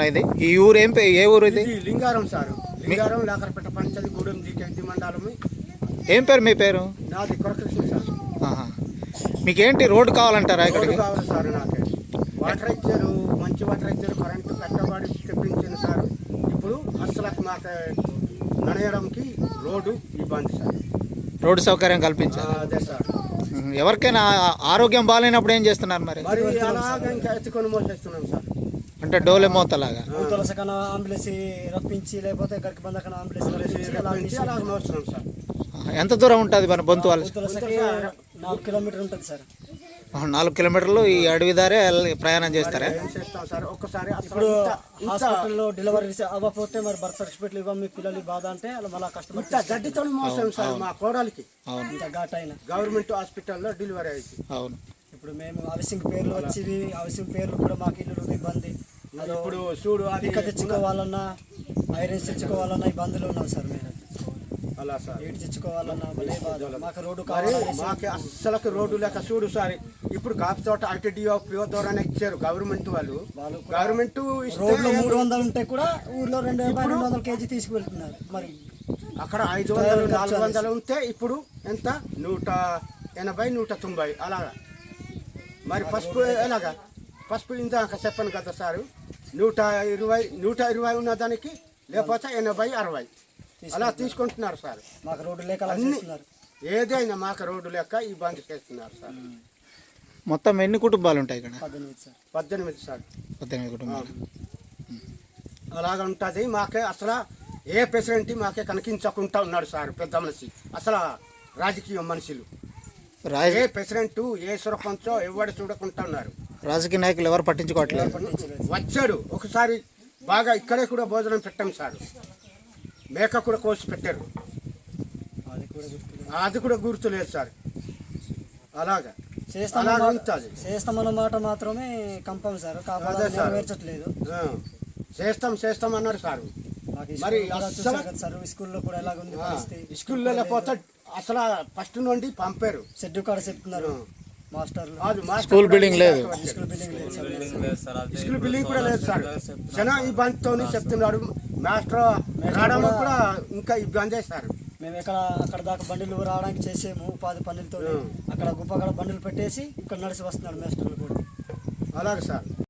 ఇది? ఈ ఊరు ఏం పే- ఏ ఊరు ఇది? ఇది లింగారం సార్. లింగారం లేకరపేట పంచాయతీ గూడెం దికెద్ది మండలం. ఏం పేరు మీ పేరు? నాది కొరకృష్ణ సార్. ఆహా. మీకేంటి రోడ్డు కావాలంటారా రోడ్డు ఇక్కడికి? కావాలి సార్ నాకు. వాటర్ ఇచ్చారు మంచి వాటర్ ఇచ్చారు కరెంటు కట్టబడి తెప్పించింది సార్. ఇప్పుడు అసలు మాకు నడయడంకి రోడ్డు ఇబ్బంది సార్. రోడ్డు సౌకర్యం ఆ, కల్పించారు అదే సార్. ఎవరికైనా ఆ- ఆరోగ్యం బాగాలేనప్పుడు ఏం చేస్తున్నారు మరి? మరి అలాగ ఇంకా ఎత్తుకొని మోసేస్తున్నాం సార్. అంటే డోలే మోతలాగా. అంబులెన్స్ రప్పించి లేకపోతే అంబులెన్స్ అలా మోస్తున్నాం సార్. ఎంత దూరం ఉంటుంది మన బొంతు వాళ్ళు? నాలుగు కిలోమీటర్ ఉంటుంది సార్. నాలుగు కిలోమీటర్లు ఈ అడవి దారే ప్రయాణం చేస్తారా? చేస్తాం సార్. ఒక్కసారి ఇప్పుడు హాస్పిటల్లో డెలివరీ అవ్వకపోతే మరి బర్త్ సర్టిఫికేట్లు ఇవ్వం మీ పిల్లలు బాధ అంటే అలా మళ్ళీ కష్టపడి గడ్డితో మోసాం సార్ మా కోడలికి. అవును. ఇంత ఘాట్ అయిన గవర్నమెంట్ హాస్పిటల్లో డెలివరీ అయింది అవును. ఇప్పుడు మేము హౌసింగ్ పేర్లు వచ్చి హౌసింగ్ పేర్లు కూడా మాకు ఇల్లు ఇబ్బంది. ఇప్పుడు చూడు అది తెచ్చుకోవాలన్నా ఐరన్స్ తెచ్చుకోవాలన్నా ఇబ్బందులు ఉన్నాం సార్ మేము అలా సార్. ఏడు తెచ్చుకోవాలన్నా మాకు రోడ్డు మాకు అస్సలకు రోడ్డు లేక చూడు సార్. ఇప్పుడు కాపు తోట ఐటీడీఓ పిఓ ద్వారానే ఇచ్చారు గవర్నమెంట్ వాళ్ళు. గవర్నమెంట్ రోడ్లో మూడు వందలు ఉంటే కూడా ఊర్లో రెండు రెండు వందల కేజీ తీసుకువెళ్తున్నారు. మరి అక్కడ ఐదు వందలు నాలుగు వందలు ఉంటే ఇప్పుడు ఎంత? నూట ఎనభై నూట తొంభై. అలాగా. మరి పసుపు ఎలాగా? పసుపు ఇందాక చెప్పాను కదా సారు. నూట ఇరవై నూట ఇరవై ఉన్న దానికి లేకపోతే ఎనభై అరవై. అలా తీసుకుంటున్నారు. సార్. మాకు రోడ్డు లేక అలా అన్ని ఏదైనా మాకు రోడ్డు లెక్క ఇబ్బంది చేస్తున్నారు సార్. మొత్తం ఎన్ని కుటుంబాలు ఉంటాయి ఇక్కడ? పద్దెనిమిది సార్. పద్దెనిమిది సార్. పద్దెనిమిది కుటుంబాలు. అలాగ ఉంటుంది. మాకే అసలు ఏ ప్రెసిడెంట్ మాకే కనిపించకుండా ఉన్నాడు సార్ పెద్ద మనిషి. అసలు రాజకీయ మనుషులు. ఏ ప్రెసిడెంట్ ఏ సర్పంచో ఎవడు చూడకుండా ఉన్నారు. రాజకీయ నాయకులు ఎవరు పట్టించుకోవట్లేదు. వచ్చాడు. ఒకసారి బాగా ఇక్కడే కూడా భోజనం పెట్టాం సార్. మేక కూడా కోసి పెట్టారు. అది కూడా గుర్తులేదు. అది కూడా గుర్తులేదు సార్. అలాగా. చేస్తామన్న అలాగ మాట- ఉంటుంది చేస్తామన్న మాట మాత్రమే కంపం సార్. నెరవేర్చట్లేదు. ఆ, చేస్తాం చేస్తాం అన్నారు సార్. మరి సార్. స్కూల్లో కూడా ఎలాగ ఉంది పరిస్థితి? స్కూల్లో లేకపోతే అసలు ఫస్ట్ నుండి పంపారు. షెడ్యూల్ కాడ చెప్తున్నారు. మాస్టర్లు. మాస్టర్ స్కూల్ బిల్డింగ్ లేదు. స్కూల్ బిల్డింగ్ లేదు సార్. స్కూల్ బిల్డింగ్ కూడా లేదు సార్. చాలా ఇబ్బందితో చెప్తున్నాడు మాస్టర్ రావడం కూడా ఇంకా ఇబ్బంది సార్. మేము ఎక్కడ అక్కడ దాకా బండిలు రావడానికి చేసేము ఉపాధి పనులతో అక్కడ గుప్ప అక్కడ బండిలు పెట్టేసి ఇక్కడ నడిచి వస్తున్నాడు మాస్టర్లు కూడా. అలాగే సార్.